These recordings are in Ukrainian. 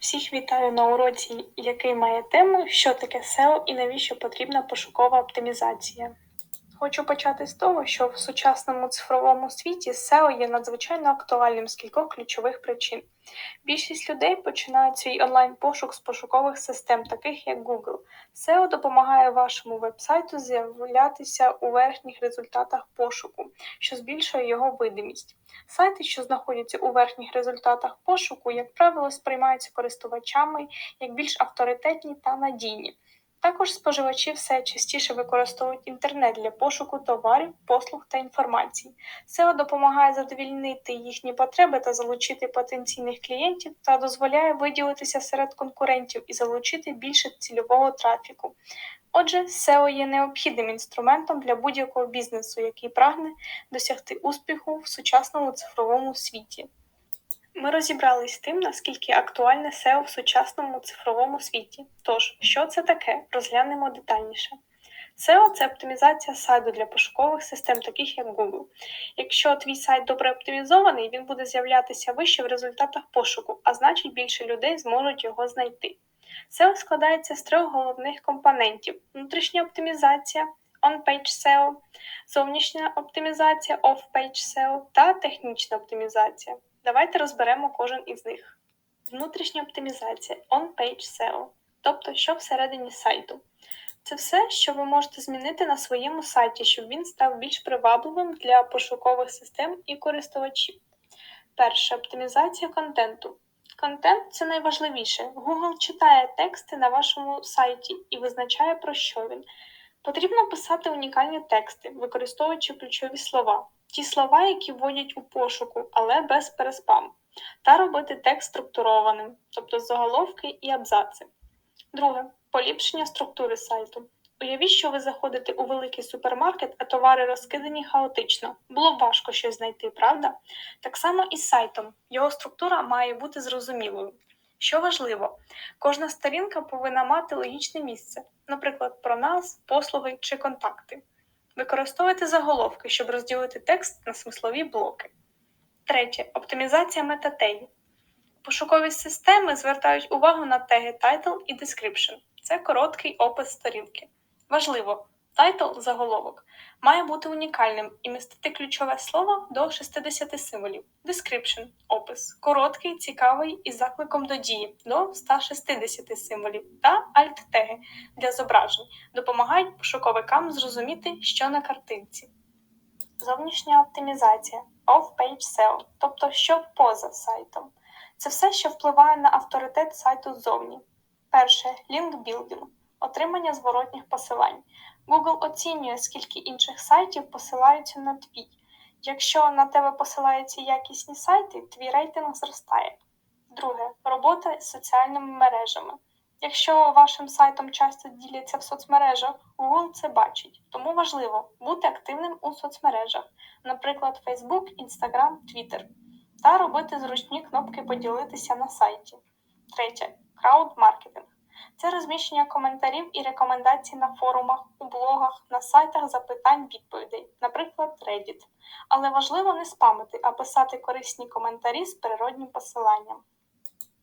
Всіх вітаю на уроці, який має тему, що таке SEO і навіщо потрібна пошукова оптимізація. Хочу почати з того, що в сучасному цифровому світі SEO є надзвичайно актуальним з кількох ключових причин. Більшість людей починають свій онлайн-пошук з пошукових систем, таких як Google. SEO допомагає вашому вебсайту з'являтися у верхніх результатах пошуку, що збільшує його видимість. Сайти, що знаходяться у верхніх результатах пошуку, як правило, сприймаються користувачами як більш авторитетні та надійні. Також споживачі все частіше використовують інтернет для пошуку товарів, послуг та інформації. SEO допомагає задовільнити їхні потреби та залучити потенційних клієнтів та дозволяє виділитися серед конкурентів і залучити більше цільового трафіку. Отже, SEO є необхідним інструментом для будь-якого бізнесу, який прагне досягти успіху в сучасному цифровому світі. Ми розібрались з тим, наскільки актуальне SEO в сучасному цифровому світі. Тож, що це таке, розглянемо детальніше. SEO – це оптимізація сайту для пошукових систем, таких як Google. Якщо твій сайт добре оптимізований, він буде з'являтися вище в результатах пошуку, а значить більше людей зможуть його знайти. SEO складається з трьох головних компонентів: внутрішня оптимізація, on-page SEO, зовнішня оптимізація, off-page SEO та технічна оптимізація. Давайте розберемо кожен із них. Внутрішня оптимізація on-page SEO, тобто що всередині сайту. Це все, що ви можете змінити на своєму сайті, щоб він став більш привабливим для пошукових систем і користувачів. Перше оптимізація контенту. Контент це найважливіше. Google читає тексти на вашому сайті і визначає, про що він. Потрібно писати унікальні тексти, використовуючи ключові слова ті слова, які вводять у пошуку, але без переспаму, та робити текст структурованим, тобто заголовки і абзаци. Друге поліпшення структури сайту. Уявіть, що ви заходите у великий супермаркет, а товари розкидані хаотично. Було б важко щось знайти, правда? Так само і з сайтом. Його структура має бути зрозумілою. Що важливо, кожна сторінка повинна мати логічне місце, наприклад, про нас, послуги чи контакти. Використовуйте заголовки, щоб розділити текст на смислові блоки. Третє. Оптимізація метатегів. Пошукові системи звертають увагу на теги Title і Description. Це короткий опис сторінки. Важливо, Title заголовок має бути унікальним і містити ключове слово до 60 символів. Description опис короткий, цікавий із закликом до дії до 160 символів та альт-теги для зображень допомагають пошуковикам зрозуміти, що на картинці. Зовнішня оптимізація off-page SEO, тобто що поза сайтом. Це все, що впливає на авторитет сайту ззовні. Перше лінкбілдинг отримання зворотніх посилань. Google оцінює, скільки інших сайтів посилаються на твій. Якщо на тебе посилаються якісні сайти, твій рейтинг зростає. Друге робота з соціальними мережами. Якщо вашим сайтом часто діляться в соцмережах, Google це бачить, тому важливо бути активним у соцмережах, наприклад, Facebook, Instagram, Twitter, та робити зручні кнопки поділитися на сайті. Третє крауд-маркетинг. Це розміщення коментарів і рекомендацій на форумах, у блогах, на сайтах запитань відповідей, наприклад, Reddit. Але важливо не спамити, а писати корисні коментарі з природнім посиланням.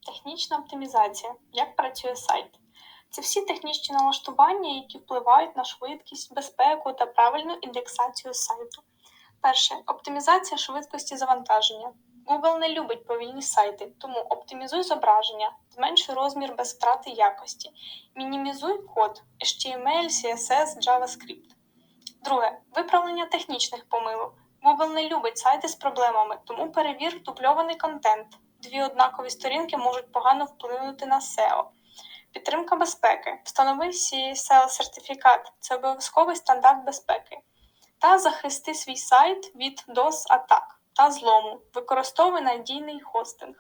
Технічна оптимізація. Як працює сайт. Це всі технічні налаштування, які впливають на швидкість, безпеку та правильну індексацію сайту. Перше оптимізація швидкості завантаження. Google не любить повільні сайти, тому оптимізуй зображення, зменшуй розмір без втрати якості, мінімізуй код HTML, CSS, JavaScript. Друге виправлення технічних помилок. Google не любить сайти з проблемами, тому перевір дубльований контент. Дві однакові сторінки можуть погано вплинути на SEO. Підтримка безпеки. Встанови CSL сертифікат це обов'язковий стандарт безпеки. Та захисти свій сайт від DOS атак та злому, використовуй надійний хостинг.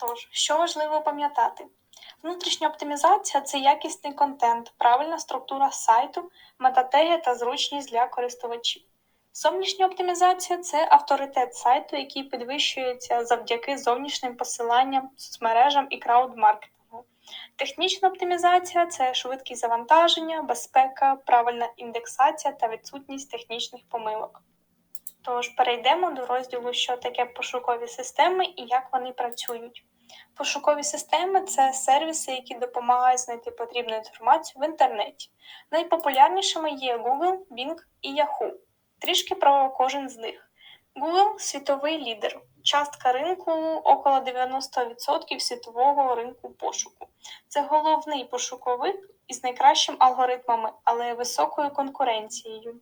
Тож, що важливо пам'ятати? Внутрішня оптимізація це якісний контент, правильна структура сайту, метатеги та зручність для користувачів. Зовнішня оптимізація це авторитет сайту, який підвищується завдяки зовнішнім посиланням, соцмережам і краудмаркетингу. Технічна оптимізація це швидкість завантаження, безпека, правильна індексація та відсутність технічних помилок. Тож перейдемо до розділу, що таке пошукові системи і як вони працюють. Пошукові системи це сервіси, які допомагають знайти потрібну інформацію в інтернеті. Найпопулярнішими є Google, Bing і Yahoo. Трішки про кожен з них. Google світовий лідер. Частка ринку около 90% світового ринку пошуку. Це головний пошуковик із найкращими алгоритмами, але високою конкуренцією.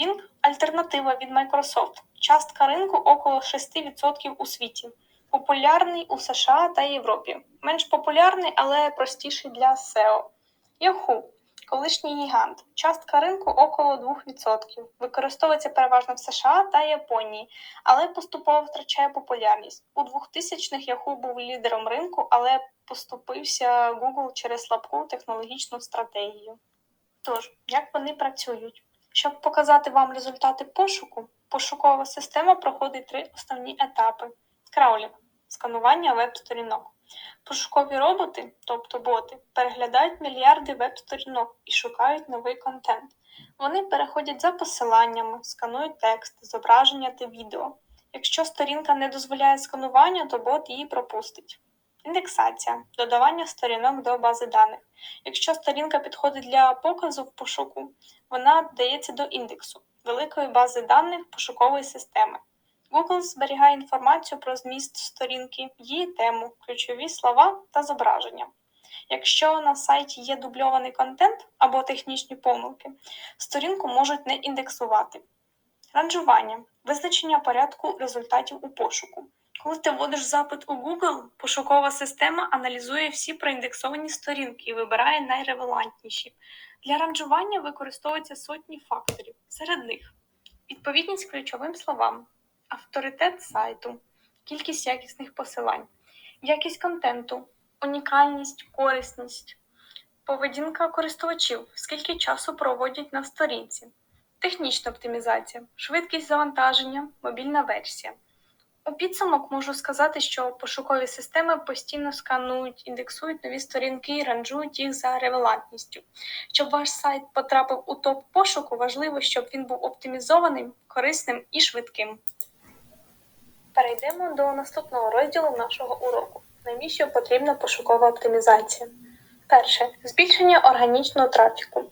Bing – альтернатива від Microsoft. Частка ринку около 6% у світі. Популярний у США та Європі. Менш популярний, але простіший для SEO. Yahoo – колишній гігант. Частка ринку около 2%. Використовується переважно в США та Японії, але поступово втрачає популярність. У 2000-х Yahoo був лідером ринку, але поступився Google через слабку технологічну стратегію. Тож, як вони працюють? Щоб показати вам результати пошуку, пошукова система проходить три основні етапи: краулінг сканування веб-сторінок. Пошукові роботи, тобто боти, переглядають мільярди веб-сторінок і шукають новий контент. Вони переходять за посиланнями, сканують текст, зображення та відео. Якщо сторінка не дозволяє сканування, то бот її пропустить. Індексація додавання сторінок до бази даних. Якщо сторінка підходить для показу в пошуку, вона додається до індексу великої бази даних пошукової системи. Google зберігає інформацію про зміст сторінки, її тему, ключові слова та зображення. Якщо на сайті є дубльований контент або технічні помилки, сторінку можуть не індексувати. Ранжування визначення порядку результатів у пошуку. Коли ти вводиш запит у Google, пошукова система аналізує всі проіндексовані сторінки і вибирає найрелевантніші. Для ранжування використовуються сотні факторів, серед них відповідність ключовим словам, авторитет сайту, кількість якісних посилань, якість контенту, унікальність, корисність, поведінка користувачів, скільки часу проводять на сторінці, технічна оптимізація, швидкість завантаження, мобільна версія. У підсумок можу сказати, що пошукові системи постійно сканують, індексують нові сторінки і ранжують їх за релевантністю. Щоб ваш сайт потрапив у топ пошуку, важливо, щоб він був оптимізованим, корисним і швидким. Перейдемо до наступного розділу нашого уроку. Навіщо потрібна пошукова оптимізація? Перше збільшення органічного трафіку.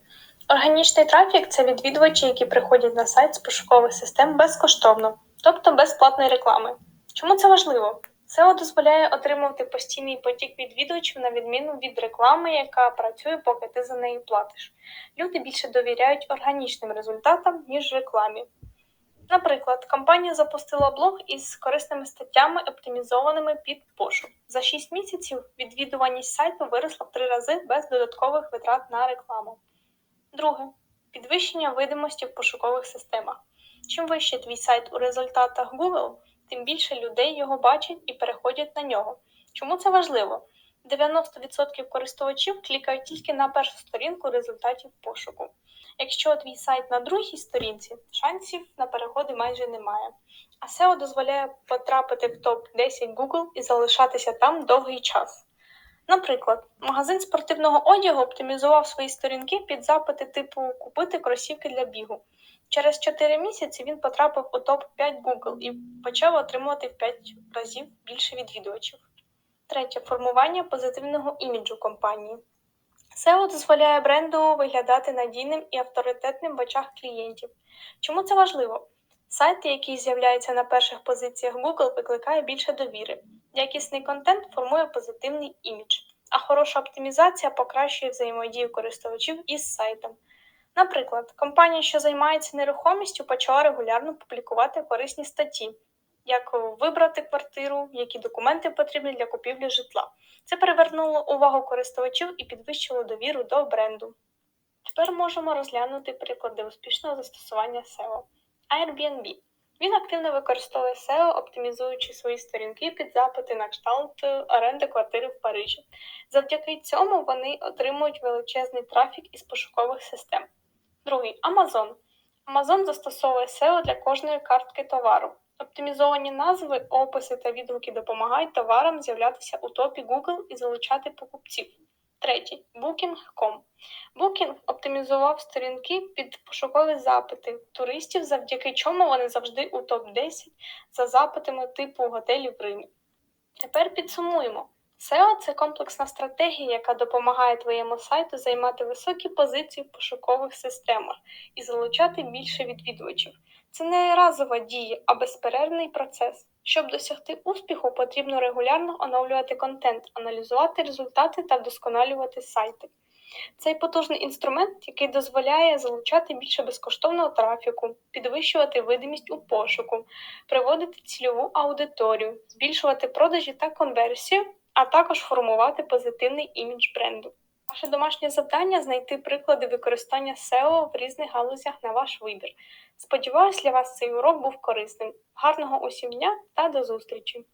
Органічний трафік це відвідувачі, які приходять на сайт з пошукових систем безкоштовно, тобто без платної реклами. Чому це важливо? SEO дозволяє отримувати постійний потік відвідувачів на відміну від реклами, яка працює, поки ти за неї платиш. Люди більше довіряють органічним результатам, ніж рекламі. Наприклад, компанія запустила блог із корисними статтями, оптимізованими під пошук. За 6 місяців відвідуваність сайту виросла в 3 рази без додаткових витрат на рекламу. Друге підвищення видимості в пошукових системах. Чим вище твій сайт у результатах Google, тим більше людей його бачать і переходять на нього. Чому це важливо? 90% користувачів клікають тільки на першу сторінку результатів пошуку. Якщо твій сайт на другій сторінці, шансів на переходи майже немає. А SEO дозволяє потрапити в топ-10 Google і залишатися там довгий час. Наприклад, магазин спортивного одягу оптимізував свої сторінки під запити типу Купити кросівки для бігу. Через 4 місяці він потрапив у топ-5 Google і почав отримувати в 5 разів більше відвідувачів. Третє формування позитивного іміджу компанії. SEO дозволяє бренду виглядати надійним і авторитетним в очах клієнтів. Чому це важливо? Сайт, який з'являється на перших позиціях Google, викликає більше довіри. Якісний контент формує позитивний імідж, а хороша оптимізація покращує взаємодію користувачів із сайтом. Наприклад, компанія, що займається нерухомістю, почала регулярно публікувати корисні статті, як вибрати квартиру, які документи потрібні для купівлі житла. Це привернуло увагу користувачів і підвищило довіру до бренду. Тепер можемо розглянути приклади успішного застосування SEO. Airbnb. Він активно використовує SEO, оптимізуючи свої сторінки під запити на кшталт оренди квартири в Парижі. Завдяки цьому вони отримують величезний трафік із пошукових систем. Другий Amazon. Amazon застосовує SEO для кожної картки товару. Оптимізовані назви, описи та відгуки допомагають товарам з'являтися у топі Google і залучати покупців. Третій Booking.com. Booking оптимізував сторінки під пошукові запити туристів, завдяки чому вони завжди у топ-10 за запитами типу готелі в Римі. Тепер підсумуємо. SEO – це комплексна стратегія, яка допомагає твоєму сайту займати високі позиції в пошукових системах і залучати більше відвідувачів. Це не разова дія, а безперервний процес. Щоб досягти успіху, потрібно регулярно оновлювати контент, аналізувати результати та вдосконалювати сайти. Цей потужний інструмент, який дозволяє залучати більше безкоштовного трафіку, підвищувати видимість у пошуку, приводити цільову аудиторію, збільшувати продажі та конверсію, а також формувати позитивний імідж бренду. Ваше домашнє завдання знайти приклади використання SEO в різних галузях на ваш вибір. Сподіваюсь, для вас цей урок був корисним. Гарного усім дня та до зустрічі!